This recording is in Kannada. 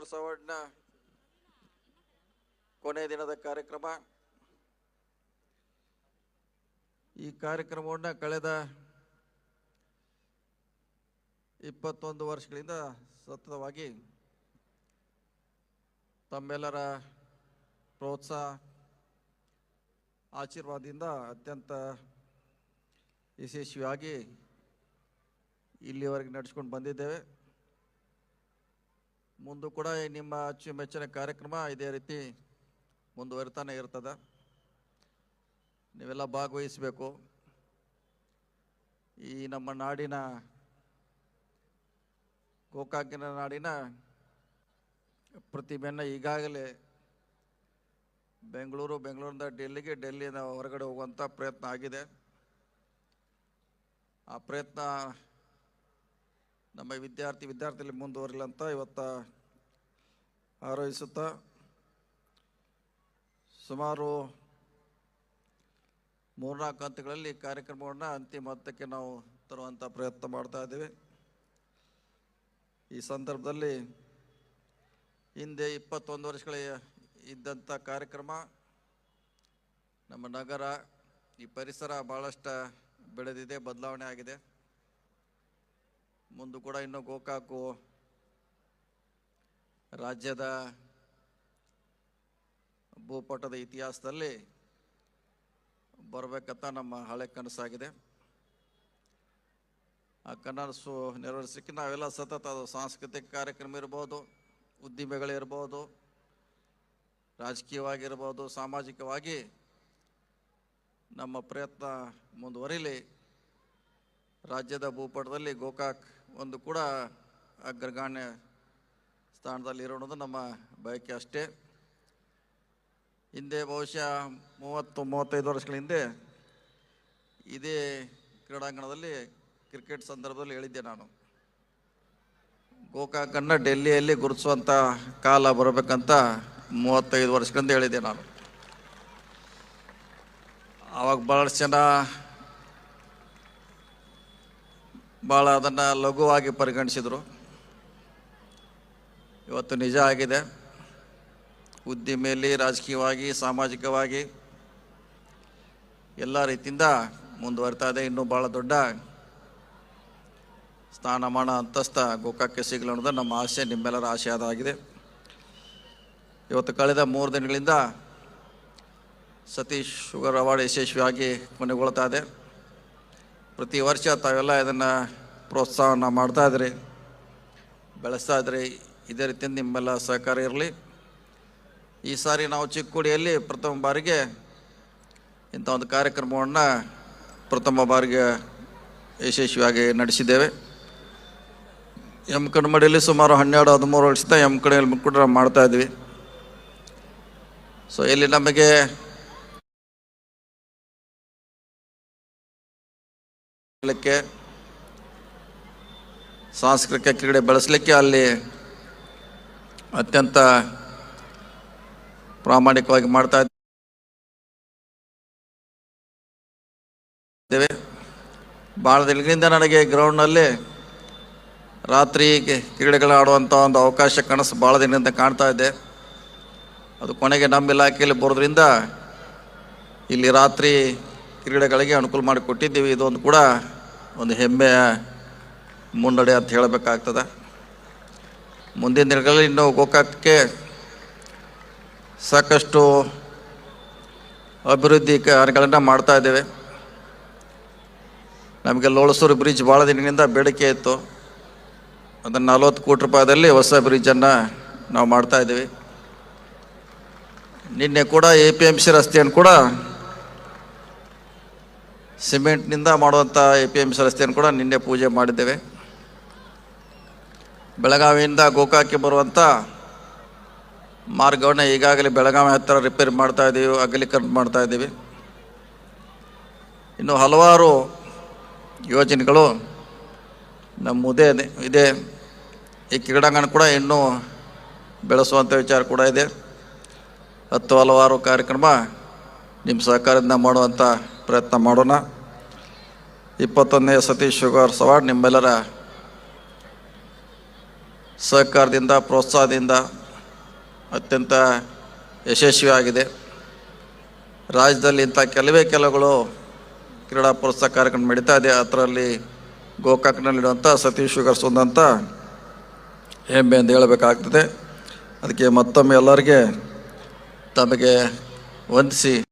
ಶುಗರ್ ಅವಾರ್ಡ್ನ ಕೊನೆ ದಿನದ ಕಾರ್ಯಕ್ರಮ. ಈ ಕಾರ್ಯಕ್ರಮವನ್ನು ಕಳೆದ ಇಪ್ಪತ್ತೊಂದು ವರ್ಷಗಳಿಂದ ಸತತವಾಗಿ ತಮ್ಮೆಲ್ಲರ ಪ್ರೋತ್ಸಾಹ, ಆಶೀರ್ವಾದದಿಂದ ಅತ್ಯಂತ ಯಶಸ್ವಿಯಾಗಿ ಇಲ್ಲಿವರೆಗೆ ನಡೆಸ್ಕೊಂಡು ಬಂದಿದ್ದೇವೆ. ಮುಂದೂ ಕೂಡ ನಿಮ್ಮ ಅಚ್ಚುಮೆಚ್ಚಿನ ಕಾರ್ಯಕ್ರಮ ಇದೇ ರೀತಿ ಮುಂದುವರಿತಾನೆ ಇರ್ತದೆ. ನೀವೆಲ್ಲ ಭಾಗವಹಿಸಬೇಕು. ಈ ನಮ್ಮ ನಾಡಿನ ಗೋಕಾಕಿನ ನಾಡಿನ ಪ್ರತಿಭೆಯನ್ನು ಈಗಾಗಲೇ ಬೆಂಗಳೂರು, ಬೆಂಗಳೂರಿಂದ ಡೆಲ್ಲಿಗೆ ಡೆಲ್ಲಿಯಿಂದ ಹೊರಗಡೆ ಹೋಗುವಂಥ ಪ್ರಯತ್ನ ಆಗಿದೆ. ಆ ಪ್ರಯತ್ನ ನಮ್ಮ ವಿದ್ಯಾರ್ಥಿ ವಿದ್ಯಾರ್ಥಿಲಿ ಮುಂದುವರಿಲ್ಲ ಅಂತ ಇವತ್ತು ಆರೋಹಿಸುತ್ತ. ಸುಮಾರು ಮೂರ್ನಾಲ್ಕು ಹಂತಗಳಲ್ಲಿ ಕಾರ್ಯಕ್ರಮವನ್ನು ಅಂತಿಮ ಹಂತಕ್ಕೆ ನಾವು ತರುವಂಥ ಪ್ರಯತ್ನ ಮಾಡ್ತಾ ಇದ್ದೀವಿ. ಈ ಸಂದರ್ಭದಲ್ಲಿ ಹಿಂದೆ ಇಪ್ಪತ್ತೊಂದು ವರ್ಷಗಳ ಇದ್ದಂಥ ಕಾರ್ಯಕ್ರಮ ನಮ್ಮ ನಗರ ಈ ಪರಿಸರ ಭಾಳಷ್ಟು ಬೆಳೆದಿದೆ, ಬದಲಾವಣೆ ಆಗಿದೆ. ಮುಂದೆ ಕೂಡ ಇನ್ನು ಗೋಕಾಕು ರಾಜ್ಯದ ಭೂಪಟದ ಇತಿಹಾಸದಲ್ಲಿ ಬರಬೇಕಂತ ನಮ್ಮ ಹಳೆ ಕನಸಾಗಿದೆ. ಆ ಕನಸು ನೆರವೇರಿಸಲಿಕ್ಕೆ ನಾವೆಲ್ಲ ಸತತ ಅದು ಸಾಂಸ್ಕೃತಿಕ ಕಾರ್ಯಕ್ರಮ ಇರ್ಬೋದು, ಉದ್ದಿಮೆಗಳಿರ್ಬೋದು, ರಾಜಕೀಯವಾಗಿರ್ಬೋದು, ಸಾಮಾಜಿಕವಾಗಿ ನಮ್ಮ ಪ್ರಯತ್ನ ಮುಂದುವರಿಲಿ. ರಾಜ್ಯದ ಭೂಪಟದಲ್ಲಿ ಗೋಕಾಕ್ ಒಂದು ಕೂಡ ಅಗ್ರಗಣ್ಯ ಸ್ಥಾನದಲ್ಲಿ ಇರೋಣದು ನಮ್ಮ ಬಯಕೆ ಅಷ್ಟೇ. ಹಿಂದೆ ಬಹುಶಃ ಮೂವತ್ತು, ಮೂವತ್ತೈದು ವರ್ಷಗಳ ಹಿಂದೆ ಇದೇ ಕ್ರೀಡಾಂಗಣದಲ್ಲಿ ಕ್ರಿಕೆಟ್ ಸಂದರ್ಭದಲ್ಲಿ ಹೇಳಿದ್ದೆ ನಾನು. ಗೋಕಾಕನ್ನು ಡೆಲ್ಲಿಯಲ್ಲಿ ಗುರುತಿಸುವಂಥ ಕಾಲ ಬರಬೇಕಂತ ಮೂವತ್ತೈದು ವರ್ಷಗಳಿಂದ ಹೇಳಿದ್ದೆ ನಾನು. ಆವಾಗ ಭಾಳಷ್ಟು ಜನ ಭಾಳ ಅದನ್ನು ಲಘುವಾಗಿ ಪರಿಗಣಿಸಿದರು. ಇವತ್ತು ನಿಜ ಆಗಿದೆ. ಉದ್ದಿಮೆಯಲ್ಲಿ ರಾಜಕೀಯವಾಗಿ, ಸಾಮಾಜಿಕವಾಗಿ ಎಲ್ಲ ರೀತಿಯಿಂದ ಮುಂದುವರಿತಾ ಇದೆ. ಇನ್ನೂ ಭಾಳ ದೊಡ್ಡ ಸ್ಥಾನಮಾನ ಅಂತಸ್ಥ ಗೋಕಾಕ್ಕೆ ಸಿಗಲು ಅನ್ನೋದು ನಮ್ಮ ಆಸೆ, ನಿಮ್ಮೆಲ್ಲರ ಆಸೆ ಅದಾಗಿದೆ ಇವತ್ತು ಕಳೆದ ಮೂರು ದಿನಗಳಿಂದ ಸತೀಶ್ ಶುಗರ್ ಅವಾರ್ಡ್ ಯಶಸ್ವಿಯಾಗಿ ಕೊನೆಗೊಳ್ತಾ ಇದೆ. ಪ್ರತಿ ವರ್ಷ ತಾವೆಲ್ಲ ಇದನ್ನು ಪ್ರೋತ್ಸಾಹನ ಮಾಡ್ತಾ ಇದ್ರಿ. ಬೆಳೆಸ್ತಾ ಇದ್ರಿ. ಇದೇ ರೀತಿಯಿಂದ ನಿಮ್ಮೆಲ್ಲ ಸಹಕಾರ ಇರಲಿ. ಈ ಸಾರಿ ನಾವು ಚಿಕ್ಕೋಡಿಯಲ್ಲಿ ಪ್ರಥಮ ಬಾರಿಗೆ ಇಂಥ ಒಂದು ಕಾರ್ಯಕ್ರಮವನ್ನು ಪ್ರಥಮ ಬಾರಿಗೆ ಯಶಸ್ವಿಯಾಗಿ ನಡೆಸಿದ್ದೇವೆ. ಎಂ ಕಣ್ಮಡಿಯಲ್ಲಿ ಸುಮಾರು ಹನ್ನೆರಡು ಹದಿಮೂರು ವರ್ಷದ ಎಂ ಕಡೆಯಲ್ಲಿ ಮಾಡ್ತಾ ಇದ್ವಿ. ಸೊ ಇಲ್ಲಿ ನಮಗೆ ಬೆಳೆಸಲಿಕ್ಕೆ ಸಾಂಸ್ಕೃತಿಕ ಕ್ರೀಡೆ ಬೆಳೆಸಲಿಕ್ಕೆ ಅಲ್ಲಿ ಅತ್ಯಂತ ಪ್ರಾಮಾಣಿಕವಾಗಿ ಮಾಡ್ತಾ ಇದ್ದೇವೆ. ಭಾಳ ದಿನಗಳಿಂದ ನನಗೆ ಗ್ರೌಂಡ್ನಲ್ಲಿ ರಾತ್ರಿ ಕ್ರೀಡೆಗಳು ಆಡುವಂಥ ಒಂದು ಅವಕಾಶ ಕನಸು ಭಾಳ ದಿನದಿಂದ ಕಾಣ್ತಾ ಇದ್ದೆ ಅದು ಕೊನೆಗೆ ನಮ್ಮ ಇಲಾಖೆಯಲ್ಲಿ ಬರೋದ್ರಿಂದ ಇಲ್ಲಿ ರಾತ್ರಿ ಕ್ರೀಡೆಗಳಿಗೆ ಅನುಕೂಲ ಮಾಡಿಕೊಟ್ಟಿದ್ದೀವಿ ಇದೊಂದು ಕೂಡ ಒಂದು ಹೆಮ್ಮೆಯ ಮುನ್ನಡೆ ಅಂತ ಹೇಳಬೇಕಾಗ್ತದೆ. ಮುಂದಿನ ದಿನಗಳಲ್ಲಿ ಇನ್ನು ಗೋಕಾಕಕ್ಕೆ ಸಾಕಷ್ಟು ಅಭಿವೃದ್ಧಿ ಕಾರ್ಯಗಳನ್ನು ಮಾಡ್ತಾ ಇದ್ದೇವೆ. ನಮಗೆ ಲೋಳಸೂರು ಬ್ರಿಡ್ಜ್ ಭಾಳ ದಿನಗಳಿಂದ ಬೇಡಿಕೆ ಇತ್ತು. ಅದನ್ನು ನಲ್ವತ್ತು ಕೋಟಿ ರೂಪಾಯಿದಲ್ಲಿ ಹೊಸ ಬ್ರಿಡ್ಜನ್ನು ನಾವು ಮಾಡ್ತಾಯಿದ್ದೀವಿ ನಿನ್ನೆ ಕೂಡ ಎ ಪಿ ಎಂ ಸಿ ರಸ್ತೆಯನ್ನು ಕೂಡ ಸಿಮೆಂಟ್ನಿಂದ ಮಾಡುವಂಥ ಎ ಪಿ ಎಂ ಸಿ ರಸ್ತೆಯನ್ನು ಕೂಡ ನಿನ್ನೆ ಪೂಜೆ ಮಾಡಿದ್ದೇವೆ. ಬೆಳಗಾವಿಯಿಂದ ಗೋಕಾಕ್ಕೆ ಬರುವಂಥ ಮಾರ್ಗವನ್ನು ಈಗಾಗಲೇ ಬೆಳಗಾವಿ ಹತ್ತಿರ ರಿಪೇರಿ ಮಾಡ್ತಾ ಇದ್ದೀವಿ ಅಗಲೀಕರಣ ಮಾಡ್ತಾ ಇದ್ದೀವಿ ಇನ್ನು ಹಲವಾರು ಯೋಜನೆಗಳು ನಮ್ಮದೇ ಇದೆ. ಈ ಕ್ರೀಡಾಂಗಣ ಕೂಡ ಇನ್ನೂ ಬೆಳೆಸುವಂಥ ವಿಚಾರ ಕೂಡ ಇದೆ. ಹತ್ತು ಹಲವಾರು ಕಾರ್ಯಕ್ರಮ ನಿಮ್ಮ ಸಹಕಾರದಿಂದ ಮಾಡುವಂಥ ಪ್ರಯತ್ನ ಮಾಡೋಣ. ಇಪ್ಪತ್ತೊಂದನೇ ಸತೀಶ್ ಶುಗರ್ ಸವಾರ್ಡ್ ನಿಮ್ಮೆಲ್ಲರ ಸಹಕಾರದಿಂದ, ಪ್ರೋತ್ಸಾಹದಿಂದ ಅತ್ಯಂತ ಯಶಸ್ವಿಯಾಗಿದೆ. ರಾಜ್ಯದಲ್ಲಿ ಇಂಥ ಕೆಲವೇ ಕೆಲವುಗಳು ಕ್ರೀಡಾ ಪ್ರೋತ್ಸಾಹ ಕಾರ್ಯಕ್ರಮ ನಡೀತಾ ಇದೆ. ಅದರಲ್ಲಿ ಗೋಕಾಕ್ನಲ್ಲಿಡುವಂಥ ಸತೀಶ್ ಶುಗರ್ಸ್ ಒಂದಂತ ಹೆಮ್ಮೆ ಎಂದು ಹೇಳಬೇಕಾಗ್ತದೆ. ಅದಕ್ಕೆ ಮತ್ತೊಮ್ಮೆ ಎಲ್ಲರಿಗೆ ತಮಗೆ ವಂದಿಸಿ